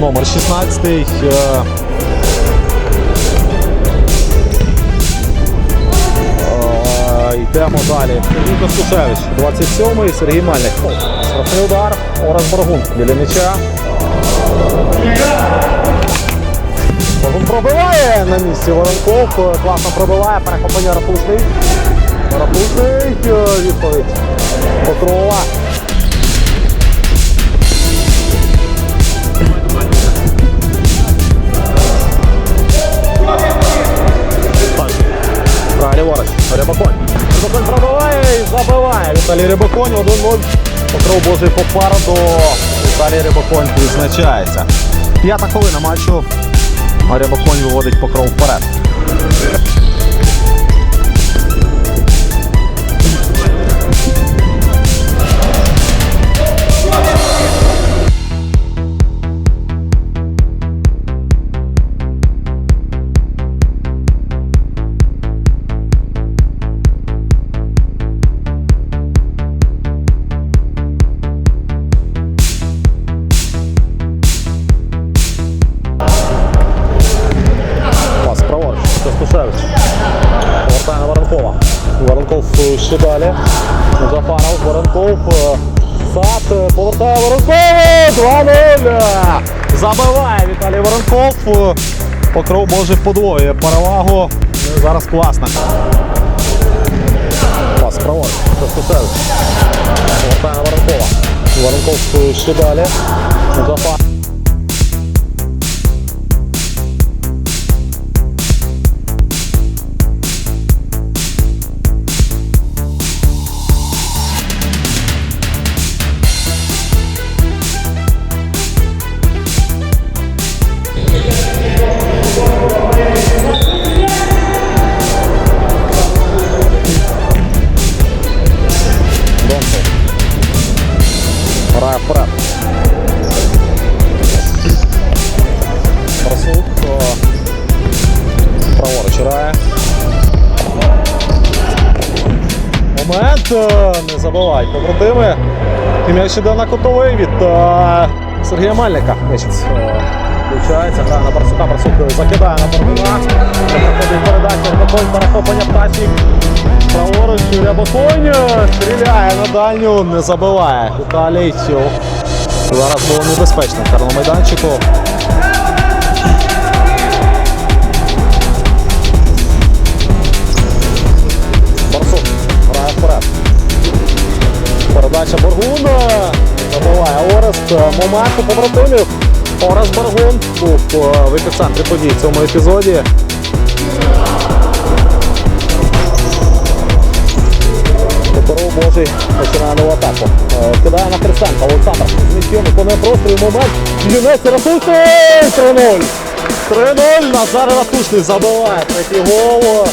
номер 16. Е, е, Йдемо далі. Сергій Костушевич, 27-й, Сергій Мельник. Штрафний удар. Орес Боргун біля м'яча. Боргун пробиває на місці Воронков. Класно пробиває. Перехоплення Рапушний. Рапушний. е, Відповідь. Покрова. Віталій Рибаконь 1-0. Покров Божий попереду. Віталій Рибаконь відзначається. П'ята хвилина матчу. Рибаконь виводить покров вперед. Ще далі. Зафаров. Воронков. е, Сад. е, Повертає Воронкова. 2-0. Забиває Віталій Воронков. Е, Покров може подвоює перевагу. Зараз класно. Пас праворуч. Повертає Воронкова. Воронков ще далі. Зафаров. Забивають побратими. І м'яч іде на котовий від е, Сергія Мельника. Включається, грає на Барсука. Барсук закидає на Боргуна. Проходить передача, Баконь, перехоплення пташник. Праворуч Юрія стріляє на дальню, не забиває. Віталій Цю. Зараз було небезпечно в карному. Забиває Орест. Момент у побратимів. Орест Боргун був е, в епіцентрі подій в цьому епізоді. Покоров Божий починає нову атаку. Е, Кидає на Христенка. Олександр з м'ячем виконує простріл. Момент. Юнець Ратушний. 3-0. 3-0. Назар Ратушний забиває третій гол.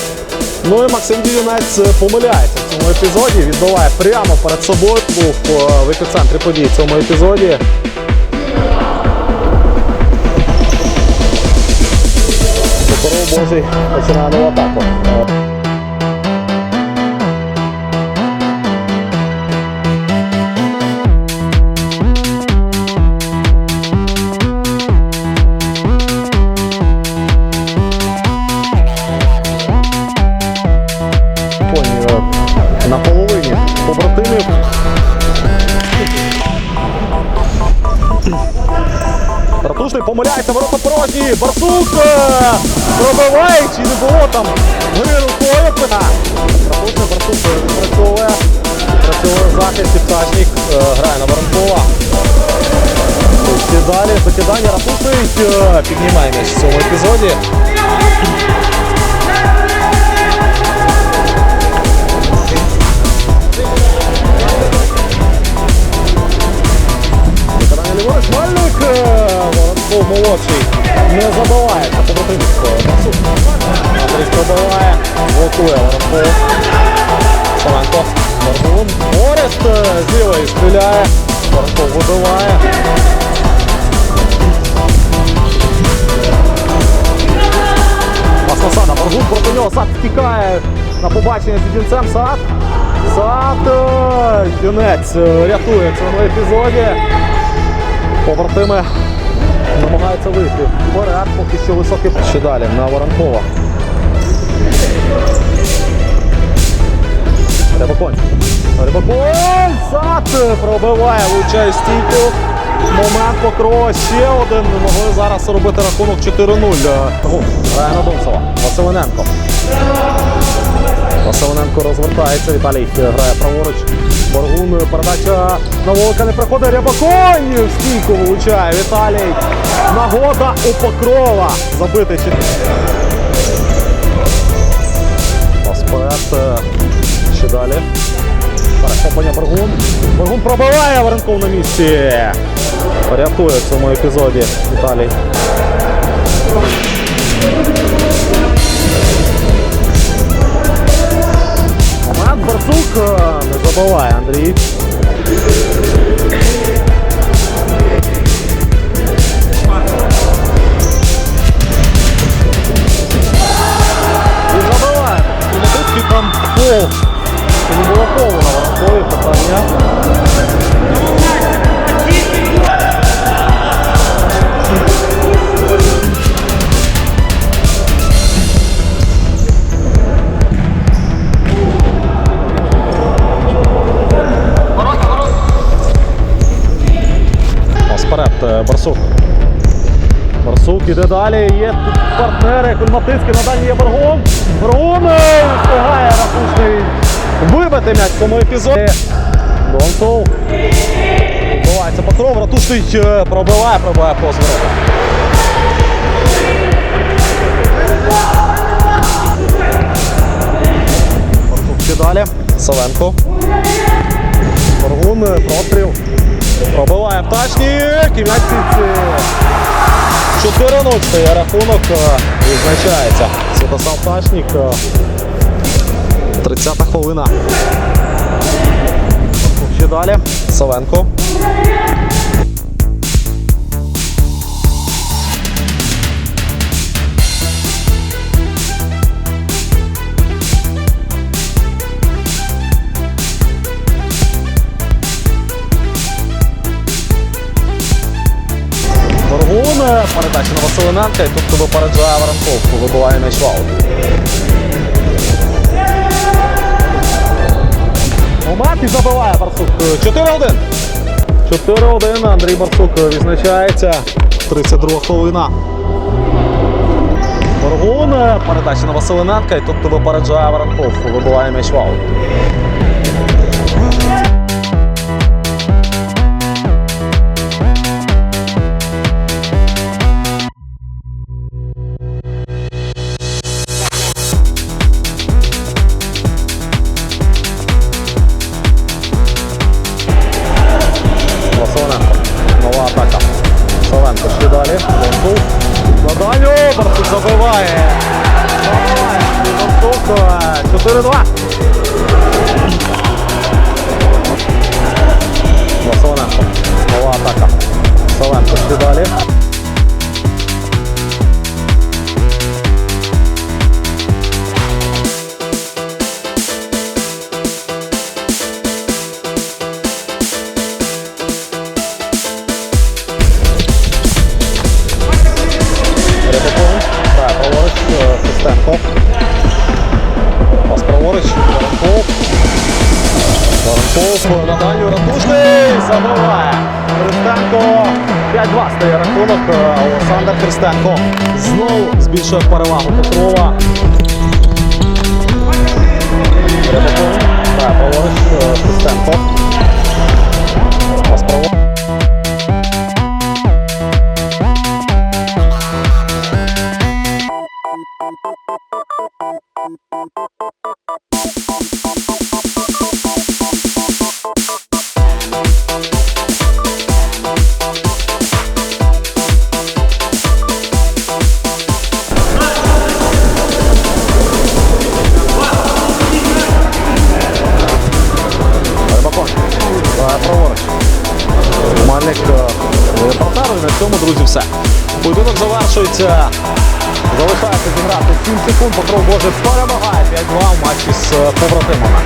Ну і Максим Дівінець помиляється цьому епізоді. відбуває прямо перед собою. Був е, в епіцентрі подій в цьому епізоді. Божий починає нову атаку. Помиляється, ворота порожні. Барсук е, пробиває, чи не було там гри рукою. Ратушний Барсук відпрацьовує. В захисті пташник. е, Грає на Воронкова. Далі закидання Ратушний е, піднімає м'яч в цьому епізоді. Мальник. Молодший. Не забиває. Побратимів. Барсук. Андрій пробиває. Блокує Воронков. Савенко. Боргун. Орест е, з лівої стріляє. Воронков вибиває. Пас на Сада. Боргун проти нього. Сад втікає на побачення з Дінцем. Сад. Сад. Юнець е, рятує в цьому епізоді. Побратими намагається вийти вперед, поки що високий. Ще далі на Воронкова. Рибаконь. Рибаконь! Сад пробиває, влучає стійку. Момент покрова ще один. Могли зараз робити рахунок 4-0. Гун грає на Донцева. Василененко. Василененко розвертається. Віталій грає праворуч. Боргун. Передача на Волка не приходить. Рябаконь стійку влучає. Віталій. Нагода у Покрова. Забити ще. Пас вперед. Е, Ще далі. Перехоплення Боргун. Боргун пробиває Варенков на місці. Рятує в цьому епізоді Віталій. Барсук е, не забуває Андрій. І забиває. І на тут там пол. Це не було полу на Воронкові питання. Барсук. Барсук іде далі. Є партнери. Кульматицький на дальній є Баргун. Баргун е, встигає Рахушний вибити м'яч в цьому епізоді. Донцов. Вбивається Покров. Ратушний е, пробиває, пробиває по звороту. Барсук ще далі. Савенко. Баргун е, простріл. Пробиває пташник і м'яч сітці. 4-0 стає рахунок, е, відзначається. Святослав Пташник. 30-та хвилина. Ще далі. Савенко. Передача на Василененка, і тут випереджає Воронков, вибиває м'яч в аут. Момент і забиває Барсук. 4-1. 4-1. Андрій Барсук відзначається. 32 хвилина. Горгун, е, передача на Василененка, і тут випереджає Воронков, вибиває м'яч в 4-2. Василененко. Нова атака. Савенко ще далі. Рябаков. Так, праворуч. е, Христенко. Пас праворуч. Воронков. Воронков на дальню Ратушний. Забиває. Христенко. 5-2 стає рахунок. Олександр Христенко знову збільшує перевагу Петрова. Е, Христенко. Пас суперник Полтави. На цьому, друзі, все. Поєдинок завершується. Залишається зіграти 7 секунд. Покров Боже перемагає 5-2 в матчі з е, побратимами.